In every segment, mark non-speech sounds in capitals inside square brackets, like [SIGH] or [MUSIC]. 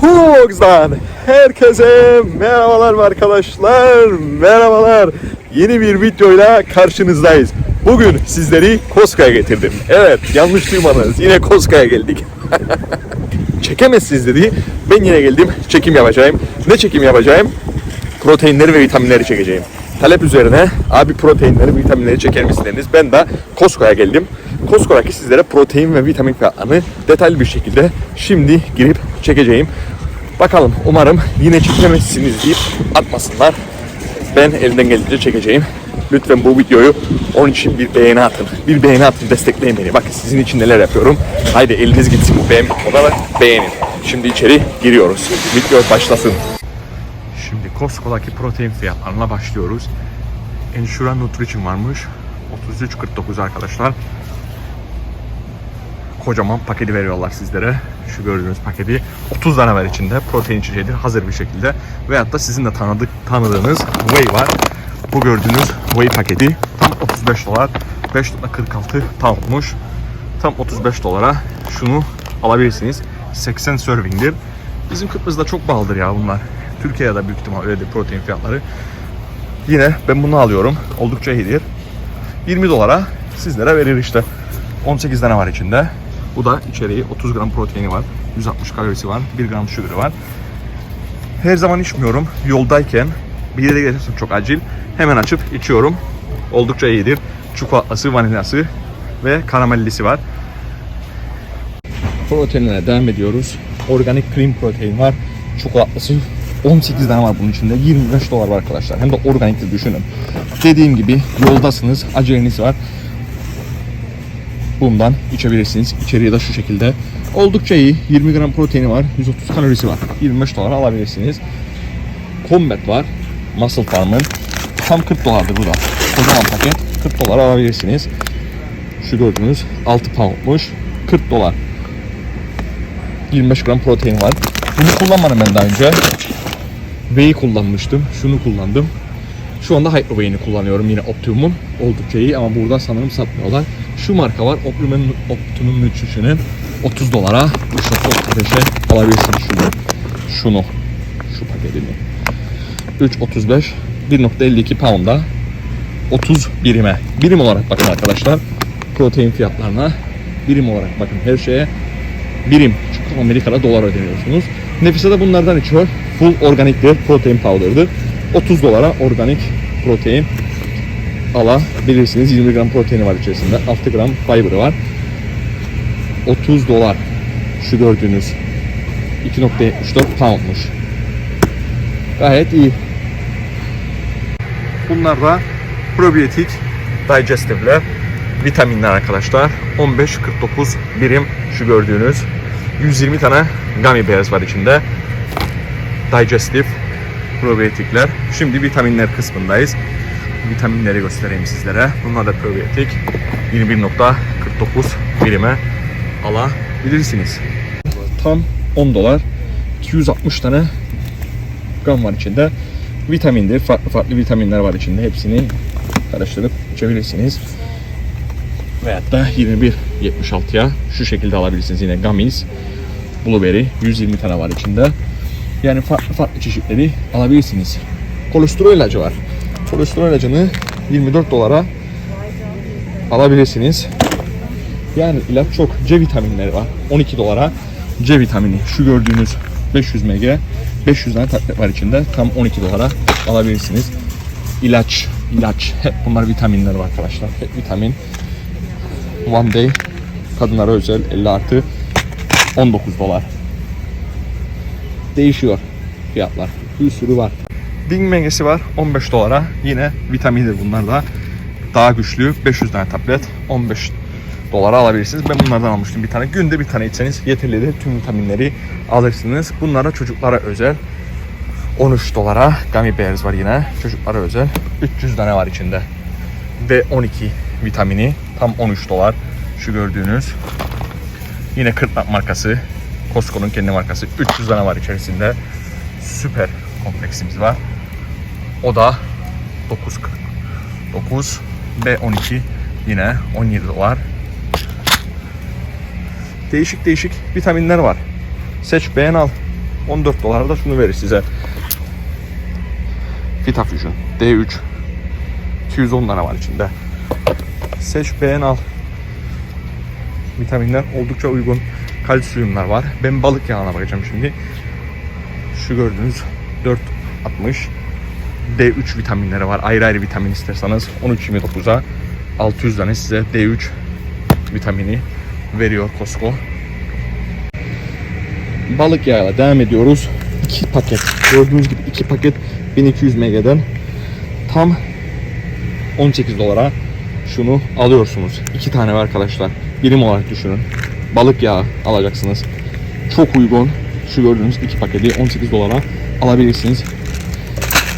Tuğox'dan herkese merhabalar arkadaşlar. Merhabalar. Yeni bir videoyla karşınızdayız. Bugün sizleri Koska'ya getirdim. Evet yanlış duymadınız. Yine Koska'ya geldik. [LAUGHS] Çekemezsiniz dedi. Ben yine geldim. Çekim yapacağım. Ne çekim yapacağım? Proteinleri ve vitaminleri çekeceğim. Talep üzerine abi proteinleri, vitaminleri çeker misiniz? Ben de Costco'ya geldim. Costco'daki sizlere protein ve vitamin fiyatlarını detaylı bir şekilde şimdi girip çekeceğim. Bakalım umarım yine çekemezsiniz deyip atmasınlar. Ben elimden geldiğince çekeceğim. Lütfen bu videoyu onun için bir beğeni atın. Bir beğeni atın destekleyin beni. Bakın sizin için neler yapıyorum. Haydi eliniz gitsin bu beğen butona da beğenin. Şimdi içeri giriyoruz. Video başlasın. Şimdi Costco'daki protein fiyatlarına başlıyoruz. Ensure Nutrition varmış. 33.49 arkadaşlar. Kocaman paketi veriyorlar sizlere. Şu gördüğünüz paketi 30 tane var içinde. Protein içeceğidir hazır bir şekilde. Veyahut da sizin de tanıdık, tanıdığınız whey var. Bu gördüğünüz whey paketi tam 35 dolar. 5.46 tavukmuş. Tam 35 dolara şunu alabilirsiniz. 80 serving'dir. Bizim Kıbrıs'ta çok pahalıdır ya bunlar. Türkiye'de büyük ihtimal öyledir protein fiyatları. Yine ben bunu alıyorum. Oldukça iyidir. 20 dolara sizlere verir işte. 18 tane var içinde. Bu da içeriği 30 gram proteini var. 160 kalorisi var. 1 gram sugarı var. Her zaman içmiyorum. Yoldayken bir yere gelirsem çok acil. Hemen açıp içiyorum. Oldukça iyidir. Çikolatası, vanilyası ve karamellisi var. Proteinlere devam ediyoruz. Organik cream protein var. Çikolatası 18 tane var bunun içinde. 25 dolar var arkadaşlar. Hem de organiktir düşünün. Dediğim gibi yoldasınız. Aceleniz var. Bundan içebilirsiniz. İçeriği de şu şekilde. Oldukça iyi. 20 gram proteini var. 130 kalorisi var. 25 dolara alabilirsiniz. Combat var. Muscle Farm'ın. Tam 40 dolardır bu da. Kocaman paket. 40 dolara alabilirsiniz. Şu gördüğünüz 6 poundmuş. 40 dolar. 25 gram protein var. Bunu kullanmadım ben daha önce. Whey kullanmıştım. Şunu kullandım. Şu anda Hyper Whey'ini kullanıyorum yine Optimum. Oldukça iyi ama burada sanırım satmıyorlar. Şu marka var. Optimum, Optimum Nutrition'ın 30 dolara bu şoku 35'e alabilirsiniz şunu. Şunu. Şu paketini. 3.35 1.52 pound'a 30 birime. Birim olarak bakın arkadaşlar. Protein fiyatlarına birim olarak bakın her şeye birim. Çünkü Amerika'da dolar ödeniyorsunuz. Nefise de bunlardan içiyor. Full organiktir. Protein powder'dır. 30 dolara organik protein alabilirsiniz. 20 gram proteini var içerisinde. 6 gram fiber'ı var. 30 dolar. Şu gördüğünüz 2.74 poundmuş. Gayet iyi. Bunlar da probiyotik digestive'ler vitaminler arkadaşlar. 15-49 birim şu gördüğünüz 120 tane gummy bears var içinde. Digestive probiyotikler. Şimdi vitaminler kısmındayız. Vitaminleri göstereyim sizlere. Bunlar da probiyotik. 21.49 birime alabilirsiniz. Tam 10 dolar. 260 tane gram var içinde. Vitamindir. Farklı farklı vitaminler var içinde. Hepsini karıştırıp içebilirsiniz. Veyahut da 21.76'ya şu şekilde alabilirsiniz yine gummies. Blueberry 120 tane var içinde. Yani farklı farklı çeşitleri alabilirsiniz. Kolesterol ilacı var. Kolesterol ilacını 24 dolara alabilirsiniz. Yani ilaç çok. C vitaminleri var. 12 dolara C vitamini. Şu gördüğünüz 500 mg 500 tane tablet var içinde. Tam 12 dolara alabilirsiniz. İlaç, ilaç. Hep bunlar vitaminler var arkadaşlar. Hep vitamin. One Day kadınlara özel 50 artı 19 dolar. Değişiyor fiyatlar. Bir sürü var. Ding mengesi var 15 dolara. Yine vitamindir bunlar da. Daha güçlü 500 tane tablet 15 dolara alabilirsiniz. Ben bunlardan almıştım bir tane. Günde bir tane içseniz yeterlidir. Tüm vitaminleri alırsınız. Bunlara çocuklara özel 13 dolara gummy bears var yine. Çocuklara özel 300 tane var içinde. Ve 12 vitamini tam 13 dolar. Şu gördüğünüz yine Kırtlak markası. Costco'nun kendi markası. 300 tane var içerisinde. Süper kompleksimiz var. O da 9.49 B12 yine 17 dolar. Değişik değişik vitaminler var. Seç beğen al. 14 dolara da şunu verir size. Vitafusion D3 210 tane var içinde. Seç beğen al. Vitaminler oldukça uygun. Kalsiyumlar var. Ben balık yağına bakacağım şimdi. Şu gördüğünüz 4.60 D3 vitaminleri var. Ayrı ayrı vitamin isterseniz 13.29'a 600 tane size D3 vitamini veriyor Costco. Balık yağıyla devam ediyoruz. 2 paket. Gördüğünüz gibi 2 paket 1200 mg'den tam 18 dolara şunu alıyorsunuz. 2 tane var arkadaşlar. Birim olarak düşünün. Balık yağı alacaksınız. Çok uygun. Şu gördüğünüz 2 paketi 18 dolara alabilirsiniz.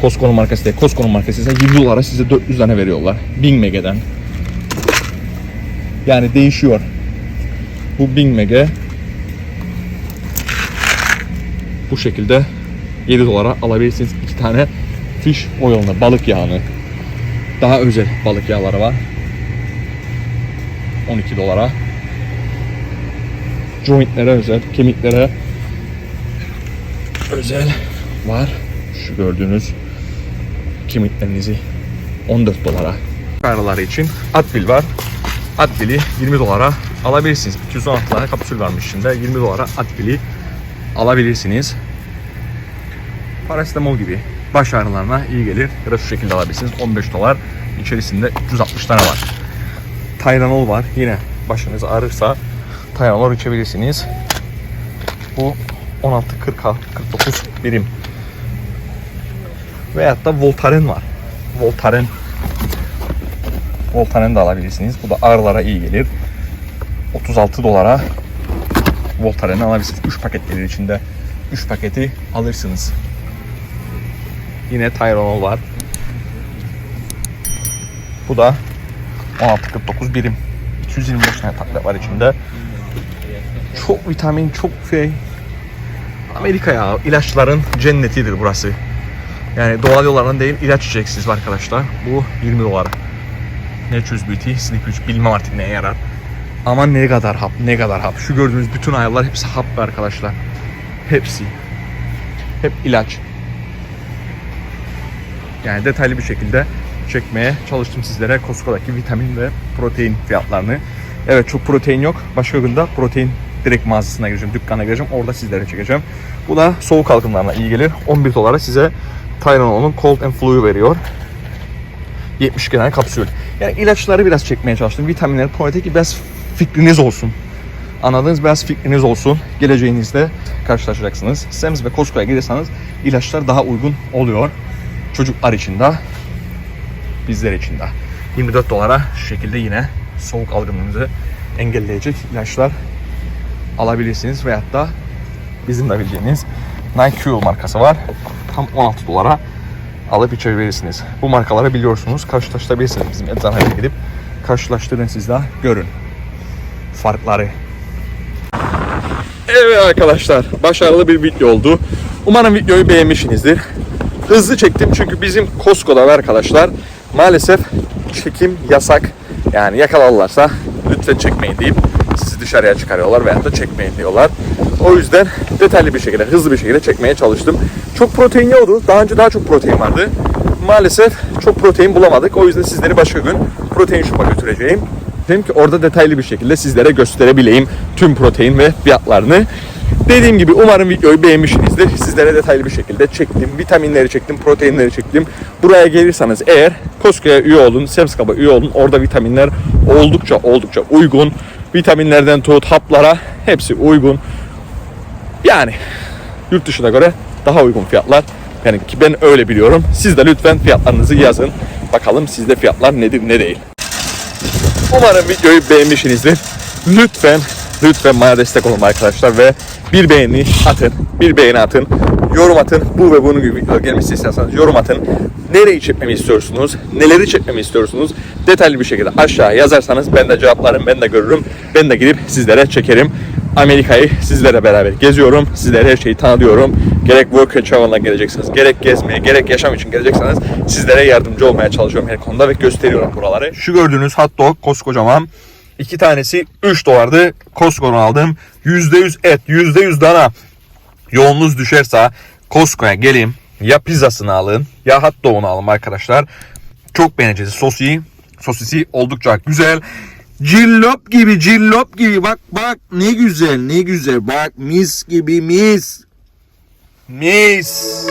Costco'nun markası değil. Costco'nun markası ise 20 dolara size 400 tane veriyorlar. 1000 mega'dan. Yani değişiyor. Bu 1000 mega bu şekilde 7 dolara alabilirsiniz. 2 tane fish oil'ını, balık yağını. Daha özel balık yağları var. 12 dolara. Jointlere özel, kemiklere özel var. Şu gördüğünüz kemiklerinizi 14 dolara. Araları için Advil var. Advil'i 20 dolara alabilirsiniz. 216 tane kapsül varmış şimdi. 20 dolara Advil'i alabilirsiniz. Paracetamol gibi baş ağrılarına iyi gelir. Ya da şu şekilde alabilirsiniz. 15 dolar. İçerisinde 360 tane var. Tylenol var. Yine başınız ağrırsa Tylenol içebilirsiniz. Bu 16 40 49 birim. Veyahut da Voltaren var. Voltaren Voltaren de alabilirsiniz. Bu da ağrılara iyi gelir. 36 dolara Voltaren alabilirsiniz. 3 paket gelir içinde. 3 paketi alırsınız. Yine Tylenol var. Bu da 16.49 birim. 225 tane tablet var içinde. Çok vitamin, çok şey. Amerika ya ilaçların cennetidir burası. Yani doğal yollardan değil ilaç içeceksiniz arkadaşlar. Bu 20 dolar. Nature's Beauty, Sleep 3 bilmem artık neye yarar. Ama ne kadar hap, ne kadar hap. Şu gördüğünüz bütün ayarlar hepsi hap arkadaşlar. Hepsi. Hep ilaç. Yani detaylı bir şekilde çekmeye çalıştım sizlere Costco'daki vitamin ve protein fiyatlarını. Evet çok protein yok. Başka günde protein direkt mağazasına gireceğim, dükkana gireceğim. Orada sizlere çekeceğim. Bu da soğuk algınlarına iyi gelir. 11 dolara size Tylenol'un Cold and Flu veriyor. 70 tane kapsül. Yani ilaçları biraz çekmeye çalıştım. Vitaminler, protein biraz fikriniz olsun. Anladığınız biraz fikriniz olsun. Geleceğinizde karşılaşacaksınız. Sam's ve Costco'ya giderseniz ilaçlar daha uygun oluyor. Çocuklar için de bizler için de. 24 dolara şu şekilde yine soğuk algınlığınızı engelleyecek ilaçlar alabilirsiniz. Veyahut da bizim de bildiğiniz NyQuil markası var. Tam 16 dolara alıp içebilirsiniz. Bu markaları biliyorsunuz. Karşılaştırabilirsiniz bizim eczaneye gidip karşılaştırın siz de görün farkları. Evet arkadaşlar başarılı bir video oldu. Umarım videoyu beğenmişsinizdir. Hızlı çektim çünkü bizim Costco'da arkadaşlar maalesef çekim yasak. Yani yakalarlarsa lütfen çekmeyin deyip sizi dışarıya çıkarıyorlar veyahut da çekmeyin diyorlar. O yüzden detaylı bir şekilde, hızlı bir şekilde çekmeye çalıştım. Çok protein yoktu. Daha önce daha çok protein vardı. Maalesef çok protein bulamadık. O yüzden sizleri başka gün protein shop'a götüreceğim. Dedim ki orada detaylı bir şekilde sizlere gösterebileyim tüm protein ve fiyatlarını. Dediğim gibi umarım videoyu beğenmişsinizdir. Sizlere detaylı bir şekilde çektim. Vitaminleri çektim, proteinleri çektim. Buraya gelirseniz eğer Costco'ya üye olun, Sam's üye olun. Orada vitaminler oldukça oldukça uygun. Vitaminlerden tut haplara hepsi uygun. Yani yurt dışına göre daha uygun fiyatlar. Yani ki ben öyle biliyorum. Siz de lütfen fiyatlarınızı yazın. Bakalım sizde fiyatlar nedir ne değil. Umarım videoyu beğenmişsinizdir. Lütfen lütfen bana destek olun arkadaşlar ve bir beğeni atın. Bir beğeni atın. Yorum atın. Bu ve bunun gibi video gelmesi istiyorsanız yorum atın. Nereyi çekmemi istiyorsunuz? Neleri çekmemi istiyorsunuz? Detaylı bir şekilde aşağı yazarsanız ben de cevaplarım, ben de görürüm. Ben de gidip sizlere çekerim. Amerika'yı sizlere beraber geziyorum. Sizlere her şeyi tanıtıyorum. Gerek work and travel'dan geleceksiniz, gerek gezmeye, gerek yaşam için gelecekseniz sizlere yardımcı olmaya çalışıyorum her konuda ve gösteriyorum buraları. Şu gördüğünüz hot dog koskocaman. İki tanesi 3 dolardı. Costco'dan aldım. %100 et, %100 dana. Yolunuz düşerse Costco'ya gelin ya pizzasını alın ya hot dog'unu alın arkadaşlar. Çok beğeneceğiz. Sosi, sosisi oldukça güzel. Cillop gibi cillop gibi bak bak ne güzel ne güzel bak mis gibi mis. Mis.